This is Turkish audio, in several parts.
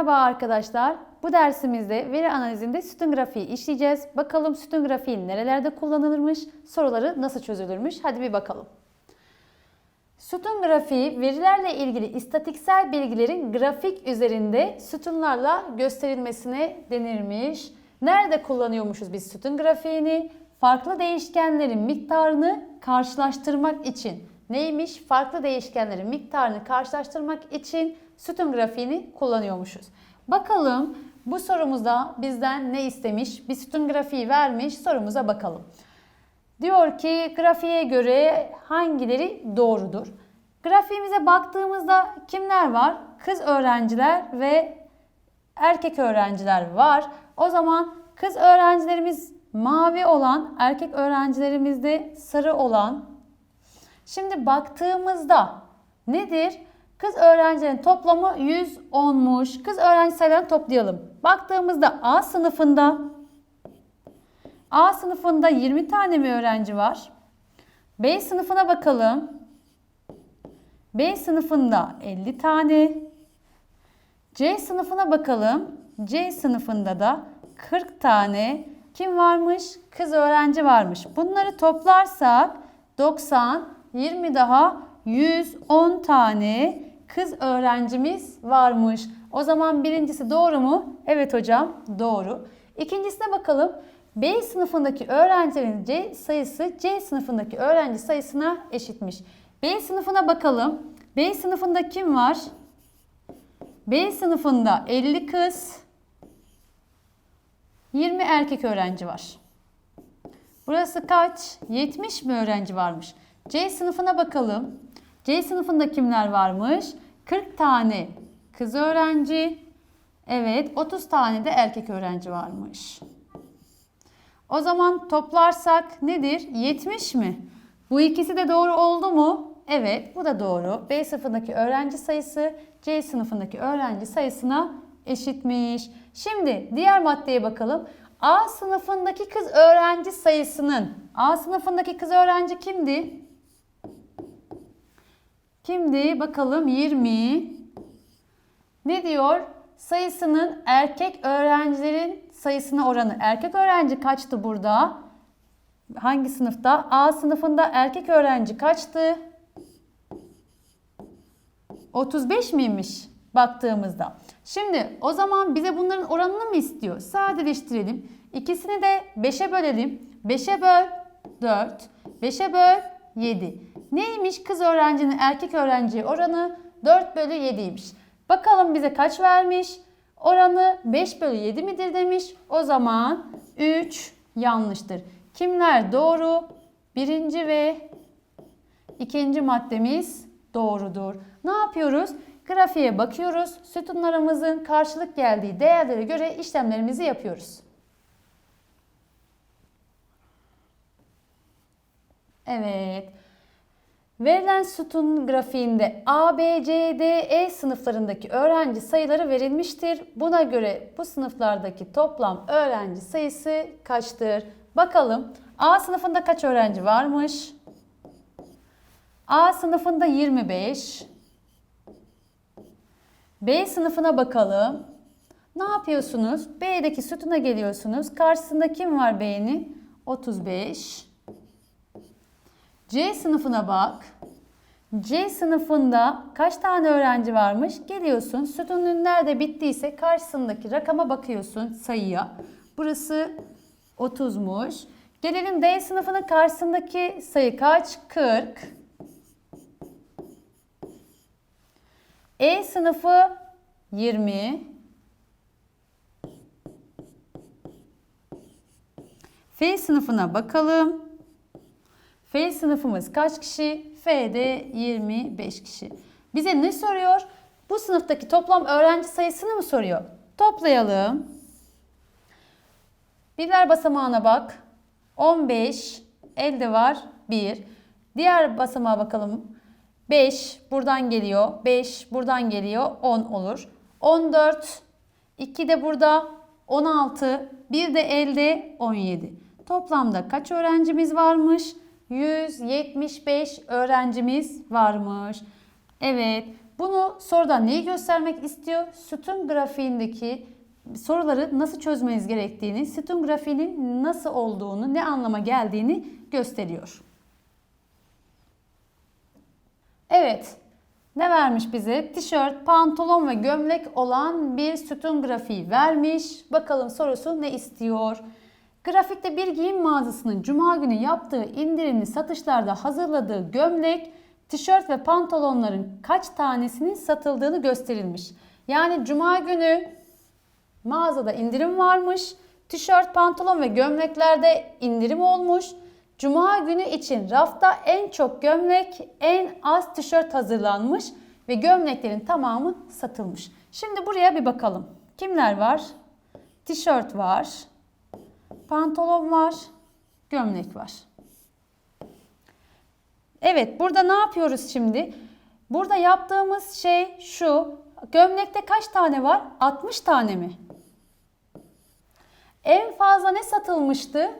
Merhaba arkadaşlar. Bu dersimizde veri analizinde sütun grafiği işleyeceğiz. Bakalım sütun grafiği nerelerde kullanılırmış, soruları nasıl çözülürmüş? Hadi bir bakalım. Sütun grafiği verilerle ilgili istatiksel bilgilerin grafik üzerinde sütunlarla gösterilmesine denirmiş. Nerede kullanıyormuşuz biz sütun grafiğini? Farklı değişkenlerin miktarını karşılaştırmak için. Neymiş? Farklı değişkenlerin miktarını karşılaştırmak için sütun grafiğini kullanıyormuşuz. Bakalım bu sorumuzda bizden ne istemiş? Bir sütun grafiği vermiş. Sorumuza bakalım. Diyor ki grafiğe göre hangileri doğrudur? Grafiğimize baktığımızda kimler var? Kız öğrenciler ve erkek öğrenciler var. O zaman kız öğrencilerimiz mavi olan, erkek öğrencilerimiz de sarı olan. Şimdi baktığımızda nedir? Kız öğrencilerin toplamı 110'muş. Kız öğrenci sayılarını toplayalım. Baktığımızda A sınıfında A sınıfında 20 tane mi öğrenci var? B sınıfına bakalım. B sınıfında 50 tane. C sınıfına bakalım. C sınıfında da 40 tane kim varmış? Kız öğrenci varmış. Bunları toplarsak 90, 20 daha 110 tane kız öğrencimiz varmış. O zaman birincisi doğru mu? Evet hocam doğru. İkincisine bakalım. B sınıfındaki öğrencilerin C sayısı C sınıfındaki öğrenci sayısına eşitmiş. B sınıfına bakalım. B sınıfında kim var? B sınıfında 50 kız, 20 erkek öğrenci var. Burası kaç? 70 mi öğrenci varmış? C sınıfına bakalım. C sınıfında kimler varmış? 40 tane kız öğrenci. Evet 30 tane de erkek öğrenci varmış. O zaman toplarsak nedir? 70 mi? Bu ikisi de doğru oldu mu? Evet bu da doğru. B sınıfındaki öğrenci sayısı C sınıfındaki öğrenci sayısına eşitmiş. Şimdi diğer maddeye bakalım. A sınıfındaki kız öğrenci sayısının A sınıfındaki kız öğrenci kimdi? Kimdi? Bakalım 20. Ne diyor? Sayısının erkek öğrencilerin sayısına oranı. Erkek öğrenci kaçtı burada? Hangi sınıfta? A sınıfında erkek öğrenci kaçtı? 35 miymiş baktığımızda? Şimdi o zaman bize bunların oranını mı istiyor? Sadeleştirelim. İkisini de 5'e bölelim. 5'e böl 4, 5'e böl 7. Neymiş kız öğrencinin erkek öğrenciye oranı? 4 bölü 7'ymiş. Bakalım bize kaç vermiş? Oranı 5 bölü 7 midir demiş. O zaman 3 yanlıştır. Kimler doğru? Birinci ve ikinci maddemiz doğrudur. Ne yapıyoruz? Grafiğe bakıyoruz. Sütunlarımızın karşılık geldiği değerlere göre işlemlerimizi yapıyoruz. Evet. Verilen sütun grafiğinde A, B, C, D, E sınıflarındaki öğrenci sayıları verilmiştir. Buna göre bu sınıflardaki toplam öğrenci sayısı kaçtır? Bakalım A sınıfında kaç öğrenci varmış? A sınıfında 25. B sınıfına bakalım. Ne yapıyorsunuz? B'deki sütuna geliyorsunuz. Karşısında kim var B'nin? 35. C sınıfına bak. C sınıfında kaç tane öğrenci varmış? Geliyorsun. Sütunun nerede bittiyse karşısındaki rakama bakıyorsun sayıya. Burası 30'muş. Gelelim D sınıfının karşısındaki sayı kaç? 40. E sınıfı 20. F sınıfına bakalım. F sınıfımız kaç kişi? F'de 25 kişi. Bize ne soruyor? Bu sınıftaki toplam öğrenci sayısını mı soruyor? Toplayalım. Birler basamağına bak. 15 elde var 1. Diğer basamağa bakalım. 5 buradan geliyor. 5 buradan geliyor. 10 olur. 14 2 de burada 16 bir de elde 17. Toplamda kaç öğrencimiz varmış? 175 öğrencimiz varmış. Evet Bunu soruda neyi göstermek istiyor? Sütun grafiğindeki soruları nasıl çözmeniz gerektiğini, sütun grafiğinin nasıl olduğunu, ne anlama geldiğini gösteriyor. Evet, ne vermiş bize? Tişört, pantolon ve gömlek olan bir sütun grafiği vermiş. Bakalım sorusu ne istiyor? Grafikte bir giyim mağazasının cuma günü yaptığı indirimli satışlarda hazırladığı gömlek, tişört ve pantolonların kaç tanesinin satıldığını gösterilmiş. Yani cuma günü mağazada indirim varmış. Tişört, pantolon ve gömleklerde indirim olmuş. Cuma günü için rafta en çok gömlek, en az tişört hazırlanmış ve gömleklerin tamamı satılmış. Şimdi buraya bir bakalım. Kimler var? Tişört var, pantolon var, gömlek var. Evet, burada ne yapıyoruz şimdi? Burada yaptığımız şey şu. Gömlekte kaç tane var? 60 tane mi? En fazla ne satılmıştı?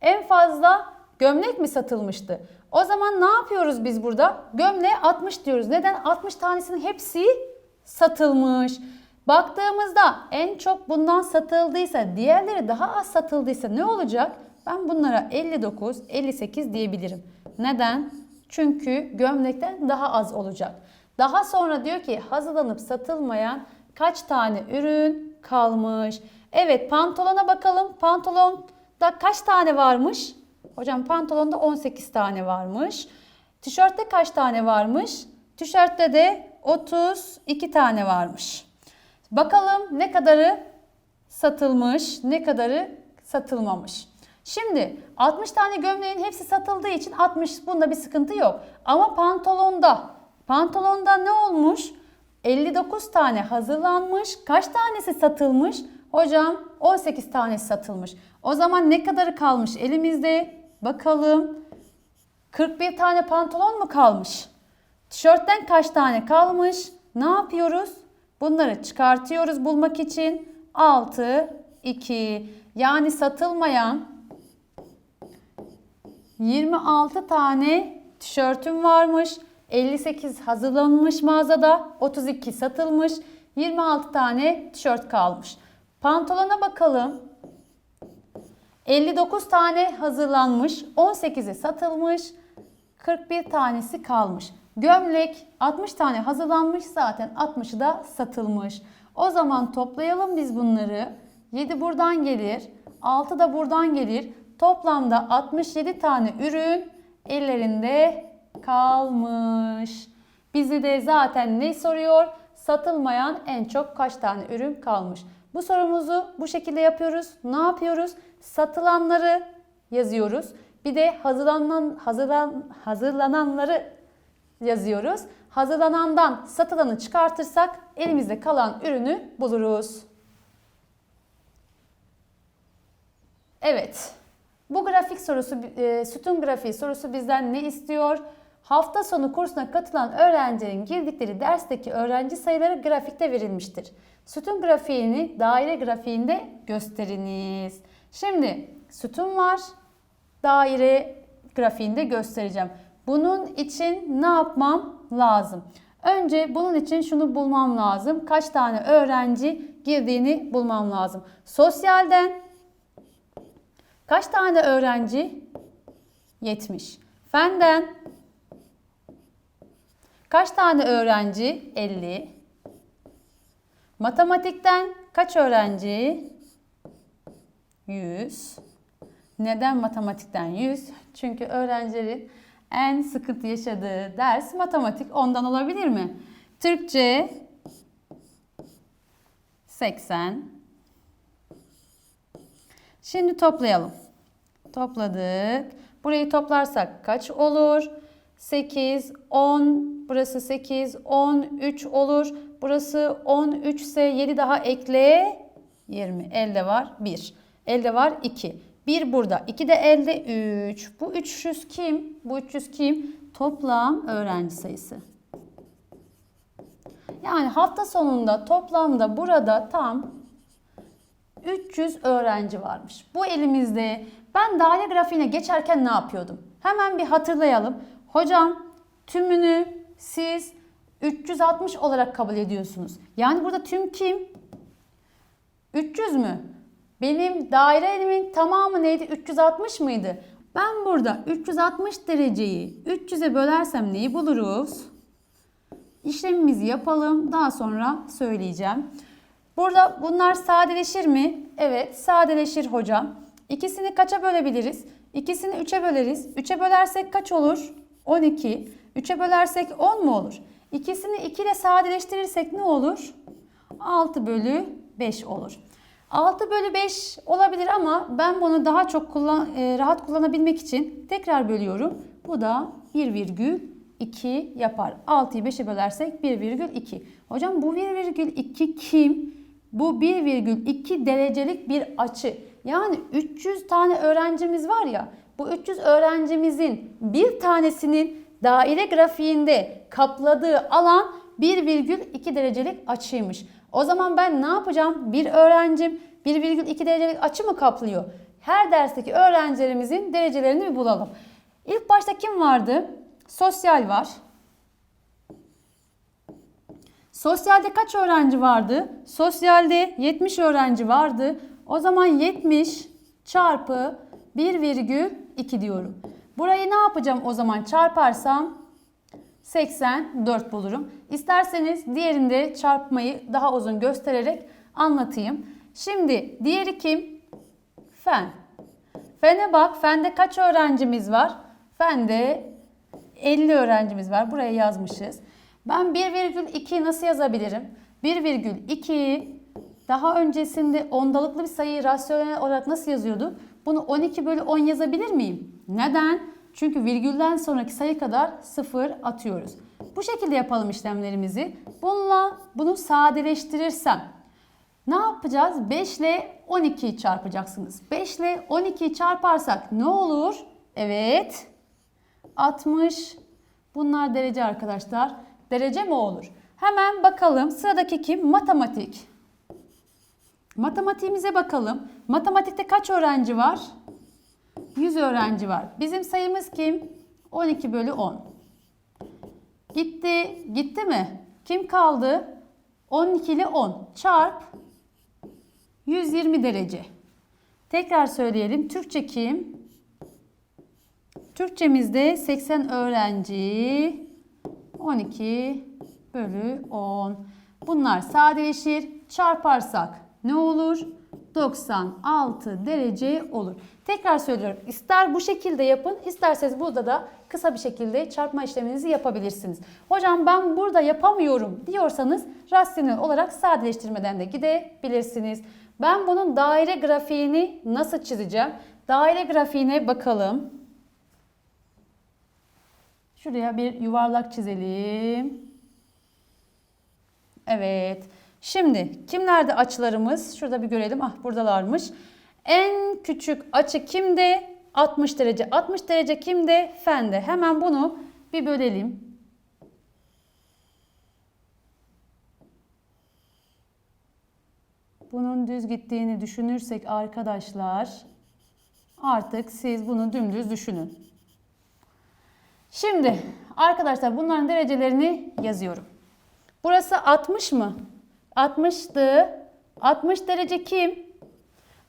En fazla gömlek mi satılmıştı? O zaman ne yapıyoruz biz burada? Gömleğe 60 diyoruz. Neden? 60 tanesinin hepsi satılmış. Baktığımızda en çok bundan satıldıysa, diğerleri daha az satıldıysa ne olacak? Ben bunlara 59, 58 diyebilirim. Neden? Çünkü gömlekten daha az olacak. Daha sonra diyor ki hazırlanıp satılmayan kaç tane ürün kalmış? Evet pantolona bakalım. Pantolonda kaç tane varmış? Hocam pantolonda 18 tane varmış. Tişörtte kaç tane varmış? Tişörtte de 32 tane varmış. Bakalım ne kadarı satılmış, ne kadarı satılmamış. Şimdi 60 tane gömleğin hepsi satıldığı için 60 bunda bir sıkıntı yok. Ama pantolonda, pantolonda ne olmuş? 59 tane hazırlanmış. Kaç tanesi satılmış? Hocam 18 tanesi satılmış. O zaman ne kadarı kalmış elimizde? Bakalım. 41 tane pantolon mu kalmış? Tişörtten kaç tane kalmış? Ne yapıyoruz? Bunları çıkartıyoruz bulmak için. 6, 2. Yani satılmayan 26 tane tişörtüm varmış. 58 hazırlanmış mağazada. 32 satılmış. 26 tane tişört kalmış. Pantolona bakalım. 59 tane hazırlanmış. 18'i satılmış. 41 tanesi kalmış. Gömlek 60 tane hazırlanmış zaten 60'ı da satılmış. O zaman toplayalım biz bunları. 7 buradan gelir. 6 da buradan gelir. Toplamda 67 tane ürün ellerinde kalmış. Bizi de zaten ne soruyor? Satılmayan en çok kaç tane ürün kalmış? Bu sorumuzu bu şekilde yapıyoruz. Ne yapıyoruz? Satılanları yazıyoruz. Bir de hazırlanan hazırlan hazırlananları yazıyoruz. Hazırlanandan satılanı çıkartırsak elimizde kalan ürünü buluruz. Evet. Bu grafik sorusu, e, sütun grafiği sorusu bizden ne istiyor? Hafta sonu kursuna katılan öğrencilerin girdikleri dersteki öğrenci sayıları grafikte verilmiştir. Sütun grafiğini daire grafiğinde gösteriniz. Şimdi sütun var. Daire grafiğinde göstereceğim. Bunun için ne yapmam lazım? Önce bunun için şunu bulmam lazım. Kaç tane öğrenci girdiğini bulmam lazım. Sosyalden kaç tane öğrenci? 70. Fenden kaç tane öğrenci? 50. Matematikten kaç öğrenci? 100. Neden matematikten 100? Çünkü öğrencilerin en sıkıntı yaşadığı ders matematik. Ondan olabilir mi? Türkçe 80. Şimdi toplayalım. Topladık. Burayı toplarsak kaç olur? 8, 10, burası 8, 10, 3 olur. Burası 13 ise 7 daha ekle 20. Elde var 1. Elde var 2. 1 burada. 2 de elde 3. Bu 300 kim? Bu 300 kim? Toplam öğrenci sayısı. Yani hafta sonunda toplamda burada tam 300 öğrenci varmış. Bu elimizde. Ben daire grafiğine geçerken ne yapıyordum? Hemen bir hatırlayalım. Hocam tümünü siz 360 olarak kabul ediyorsunuz. Yani burada tüm kim? 300 mü? Benim daire elimin tamamı neydi? 360 mıydı? Ben burada 360 dereceyi 300'e bölersem neyi buluruz? İşlemimizi yapalım. Daha sonra söyleyeceğim. Burada bunlar sadeleşir mi? Evet sadeleşir hocam. İkisini kaça bölebiliriz? İkisini 3'e böleriz. 3'e bölersek kaç olur? 12. 3'e bölersek 10 mu olur? İkisini 2 ile sadeleştirirsek ne olur? 6 bölü 5 olur. 6 bölü 5 olabilir ama ben bunu daha çok kullan, e, rahat kullanabilmek için tekrar bölüyorum. Bu da 1,2 yapar. 6'yı 5'e bölersek 1,2. Hocam bu 1,2 kim? Bu 1,2 derecelik bir açı. Yani 300 tane öğrencimiz var ya. Bu 300 öğrencimizin bir tanesinin daire grafiğinde kapladığı alan 1,2 derecelik açıymış. O zaman ben ne yapacağım? Bir öğrencim 1,2 derecelik açı mı kaplıyor? Her dersteki öğrencilerimizin derecelerini bir bulalım. İlk başta kim vardı? Sosyal var. Sosyalde kaç öğrenci vardı? Sosyalde 70 öğrenci vardı. O zaman 70 çarpı 1,2 diyorum. Burayı ne yapacağım o zaman çarparsam 84 bulurum. İsterseniz diğerinde çarpmayı daha uzun göstererek anlatayım. Şimdi diğeri kim? Fen. Fene bak. Fende kaç öğrencimiz var? Fende 50 öğrencimiz var. Buraya yazmışız. Ben 1,2 nasıl yazabilirim? 1,2'yi daha öncesinde ondalıklı bir sayıyı rasyonel olarak nasıl yazıyordu? Bunu 12 bölü 10 yazabilir miyim? Neden? Çünkü virgülden sonraki sayı kadar 0 atıyoruz. Bu şekilde yapalım işlemlerimizi. Bununla bunu sadeleştirirsem ne yapacağız? 5 ile 12'yi çarpacaksınız. 5 ile 12'yi çarparsak ne olur? Evet. 60. Bunlar derece arkadaşlar. Derece mi olur? Hemen bakalım. Sıradaki kim? Matematik. Matematiğimize bakalım. Matematikte kaç öğrenci var? 100 öğrenci var. Bizim sayımız kim? 12 bölü 10. Gitti. Gitti mi? Kim kaldı? 12 ile 10. Çarp 120 derece. Tekrar söyleyelim. Türkçe kim? Türkçemizde 80 öğrenci 12 bölü 10. Bunlar sadeleşir. Çarparsak ne olur? 96 derece olur. Tekrar söylüyorum. İster bu şekilde yapın, isterseniz burada da kısa bir şekilde çarpma işleminizi yapabilirsiniz. Hocam ben burada yapamıyorum diyorsanız rasyonel olarak sadeleştirmeden de gidebilirsiniz. Ben bunun daire grafiğini nasıl çizeceğim? Daire grafiğine bakalım. Şuraya bir yuvarlak çizelim. Evet. Şimdi kimlerde açılarımız? Şurada bir görelim. Ah buradalarmış. En küçük açı kimde? 60 derece. 60 derece kimde? Fende. Hemen bunu bir bölelim. Bunun düz gittiğini düşünürsek arkadaşlar artık siz bunu dümdüz düşünün. Şimdi arkadaşlar bunların derecelerini yazıyorum. Burası 60 mı? 60'tı. 60 derece kim?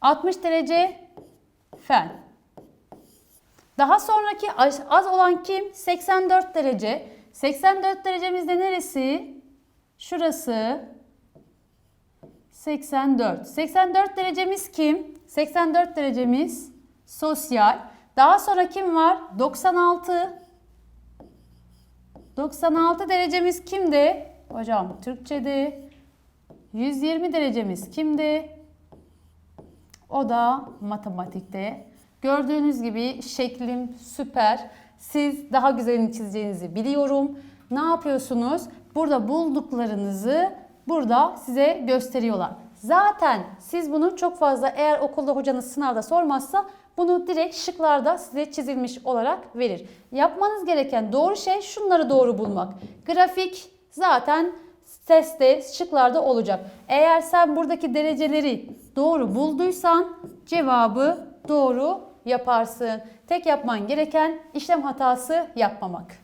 60 derece fen. Daha sonraki az olan kim? 84 derece. 84 derecemizde neresi? Şurası. 84. 84 derecemiz kim? 84 derecemiz sosyal. Daha sonra kim var? 96. 96 derecemiz kimdi? Hocam Türkçe'de. 120 derecemiz kimdi? O da matematikte. Gördüğünüz gibi şeklim süper. Siz daha güzelini çizeceğinizi biliyorum. Ne yapıyorsunuz? Burada bulduklarınızı burada size gösteriyorlar. Zaten siz bunu çok fazla eğer okulda hocanız sınavda sormazsa bunu direkt şıklarda size çizilmiş olarak verir. Yapmanız gereken doğru şey şunları doğru bulmak. Grafik zaten testte şıklarda olacak. Eğer sen buradaki dereceleri doğru bulduysan cevabı doğru yaparsın. Tek yapman gereken işlem hatası yapmamak.